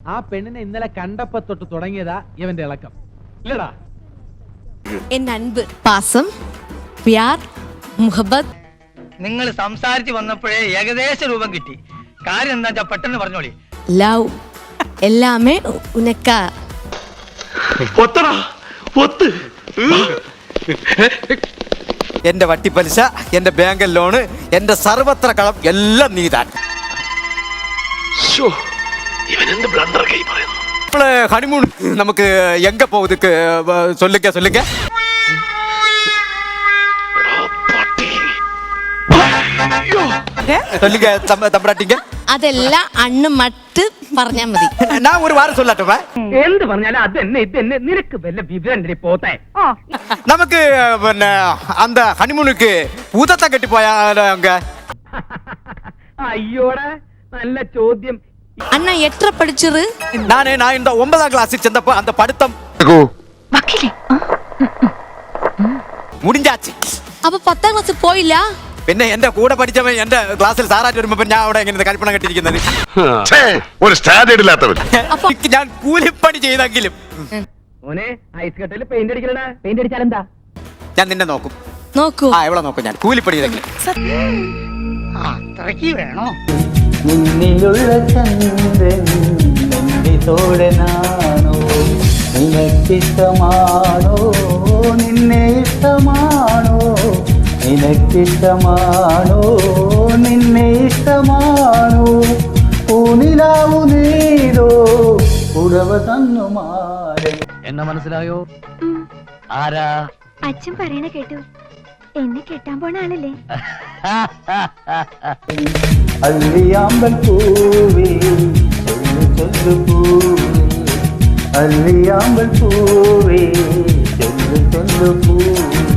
ആ പെണ്ണിനെ ഇന്നലെ കണ്ടപ്പോ തൊട്ട് തുടങ്ങിയതാ ഇവന്റെ ഇളക്കം. ഇല്ലടാ. എൻ അൻപ് പാസം പ്യാർ മുഹബത്ത്. നിങ്ങൾ സംസാരിച്ചു വന്നപ്പോഴേ ഏകദേശ രൂപം കിട്ടി. കാര്യം എന്താ വെച്ചാ പെട്ടെന്ന് പറഞ്ഞോളി. ലവ് എല്ലാമേ ഉനക്ക. എന്റെ വട്ടിപ്പലിശ എന്റെ ബാങ്ക് ലോണ് എന്റെ സർവത്ര കളം എല്ലാം നീതാൻ ഇപ്പള് ഹണിമൂൺ നമുക്ക് എങ്ക പോകുതുക്ക് சொல்லுங்க சொல்லுங்க சொல்லுங்க தம்ப- தம்பராட்டிங்க അതെല്ലാം അണ്ണ് മട്ട് പറഞ്ഞാ മതി நான் ஒரு வாரம் சொல்லட்டுமா എന്ത് പറഞ്ഞാലും അത് തന്നെ ഇത് തന്നെ നിനക്ക് വല്ല വിവരം പോത്തെ நமக்கு പിന്നെ அந்த ஹனிமூனுக்கு பூதத்தை கட்டி போயாங்க அங்க അയ്യോടെ നല്ല ചോദ്യം അണ്ണ എത്ര പഠിച്ചത് நானே நான் இந்த ஒன்பதாம் கிளாஸ் சென்றப்போ அந்த படுத்தம் முடிஞ்சாச்சு അപ്പൊ പത്താം ക്ലാസ് പോയില്ല പിന്നെ എന്റെ കൂടെ പഠിച്ചവൻ എന്റെ ക്ലാസ്സിൽ സാറായിട്ട് വരുമ്പോ ഞാൻ അവിടെ ഇങ്ങനെ കരിപ്പണം കെട്ടിയിരിക്കുന്നത് ഛേ, ഒരു സ്റ്റാൻഡേർഡ് ഇല്ലാത്തവൻ അപ്പൊ എനിക്ക് ഞാൻ കൂലിപ്പണി ചെയ്തെങ്കിലും മോനെ ഐസ് കട്ടയിൽ പെയിന്റ് അടിക്കലടാ പെയിന്റ് അടിച്ചാൽ എന്താ ഞാൻ നിന്നെ നോക്കും നോക്കൂ ആ എവിടെ നോക്കും ഞാൻ കൂലിപ്പണി ചെയ്തെങ്കിലും അത്രയ്ക്ക് വേണോ നിന്നിലുള്ള ചന്ദ്രൻ നിന്റെ തോഴനാണോ? നിനക്കിഷ്ടമാണോ? നിന്നെ ഇഷ്ടമാണോ? നിനക്കിഷ്ടമാണോ? നിന്നെ ഇഷ്ടമാണോ? പൂനിലാവു നീരോ ഉടവ തന്നു മാറി എന്നെ മനസ്സിലായോ? ആരാ? അച്ഛൻ പറയണ കേട്ടു. എന്നെ കെട്ടാൻ പോണ ആളല്ലേ? அல்லியாம்பல் பூவே சொல்லு சொல்லு பூவே அல்லியாம்பல் பூவே சொல்லு சொல்லு பூவே